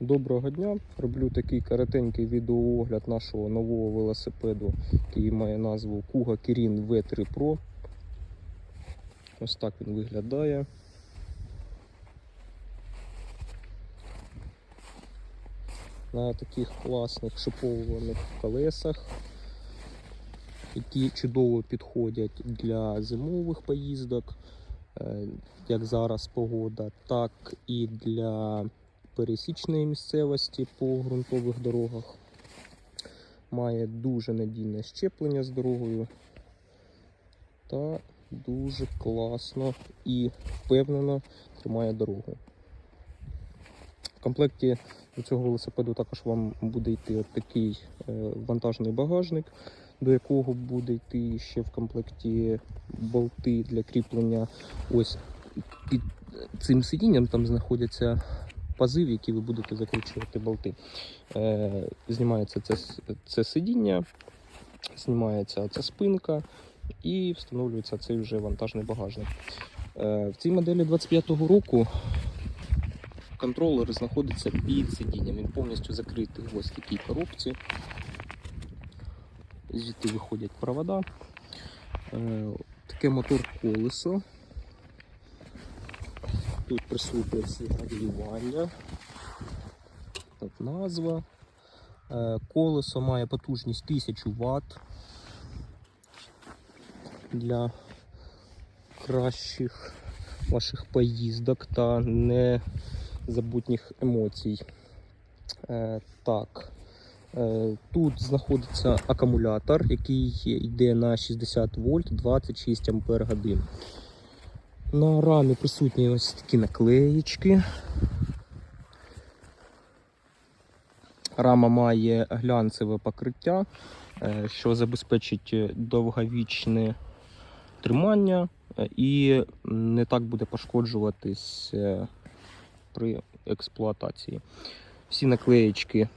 Доброго дня! Роблю такий коротенький відеоогляд нашого нового велосипеду, який має назву Kuga Kirin V3 Pro. Ось так він виглядає. На таких класних шиповуваних колесах, які чудово підходять для зимових поїздок, е, як зараз погода, так і для пересічної місцевості по ґрунтових дорогах. Має дуже надійне щеплення з дорогою та дуже класно і впевнено тримає дорогу. В комплекті до цього велосипеду також вам буде йти такий е, вантажний багажник, до якого буде йти ще в комплекті болти для кріплення. Ось під цим сидінням там знаходяться пази, в які ви будете закручувати болти. Е, знімається це, це сидіння, знімається ця спинка і встановлюється цей вже вантажний багажник. Е, в цій моделі 25-го року контролер знаходиться під сидінням. Він повністю закритий ось такій коробці. Звідти виходять провода. Е, таке мотор колесо. Тут присутні всі регулювання. От назва. Е, Колесо має потужність 1000 Вт для кращих ваших поїздок та незабутніх емоцій. Е, Так. Е, Тут знаходиться акумулятор, який йде на 60 вольт 26 ампер годин. На рамі присутні ось такі наклеїчки. Рама має глянцеве покриття, е, що забезпечить довговічне тримання е, і не так буде пошкоджуватись е, при експлуатації. Всі наклеїчки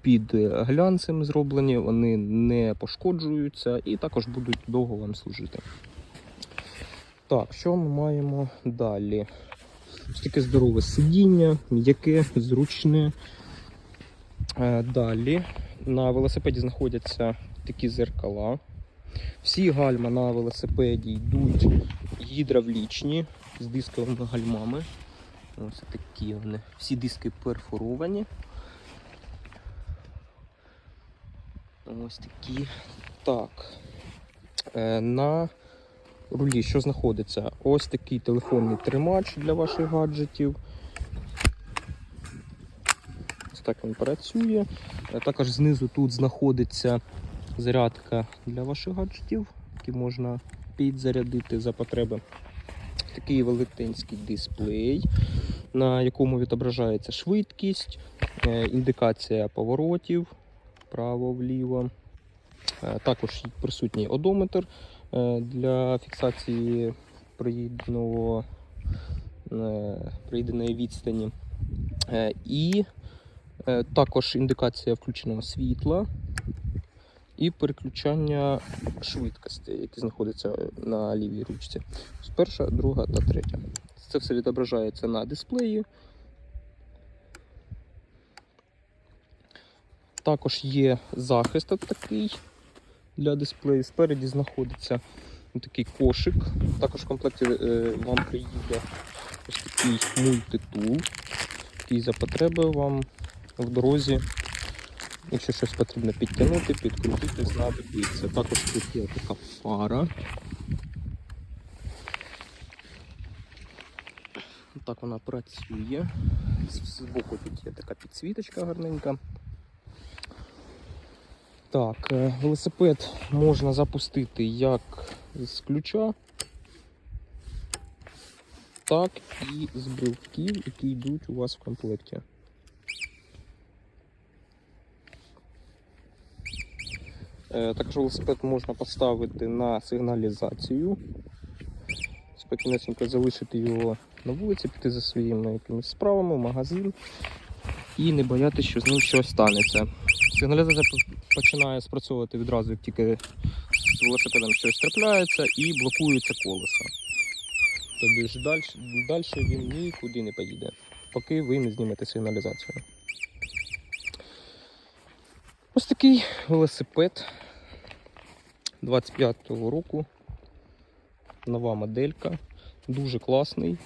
під глянцем зроблені, вони не пошкоджуються і також будуть довго вам служити. Так, що ми маємо далі? Ось таке здорове сидіння, м'яке, зручне. Е, Далі на велосипеді знаходяться такі зеркала. Всі гальма на велосипеді йдуть гідравлічні з дисковими гальмами. Ось такі вони. Всі диски перфоровані. Ось такі. Так. Е, На рулі що знаходиться? Ось такий телефонний тримач для ваших гаджетів. Ось так він працює. Е, Також знизу тут знаходиться зарядка для ваших гаджетів, які можна підзарядити за потреби. Такий велетенський дисплей, на якому відображається швидкість, е, індикація поворотів вправо-вліво. Е, Також присутній одометр для фіксації проїденого, е, проїденої відстані. Е, І е, також індикація включеного світла і переключання швидкості, які знаходяться на лівій ручці. Перша, друга та третя. Це все відображається на дисплеї. Також є захист такий для дисплею. Спереді знаходиться такий кошик. Також в комплекті е, вам приїде ось такий мультитул, який за потреби вам в дорозі Якщо щось потрібно підтягнути, підкрутити, знадобиться. Також тут є така фара. Так вона працює. З- Збоку тут є така підсвіточка гарненька. Так, е, велосипед можна запустити як з ключа, так і з брелків, які йдуть у вас в комплекті. Е, Також велосипед можна поставити на сигналізацію. Спокійнесенько залишити його на вулиці, піти за своїми якимись справами, в магазин і не боятися, що з ним щось станеться. Сигналізація починає спрацьовувати відразу, як тільки з велосипедом щось трапляється і блокується колесо. Тобі ж далі, далі він нікуди не поїде, поки ви не знімете сигналізацію. Ось такий велосипед 25-го року. Нова моделька, дуже класний.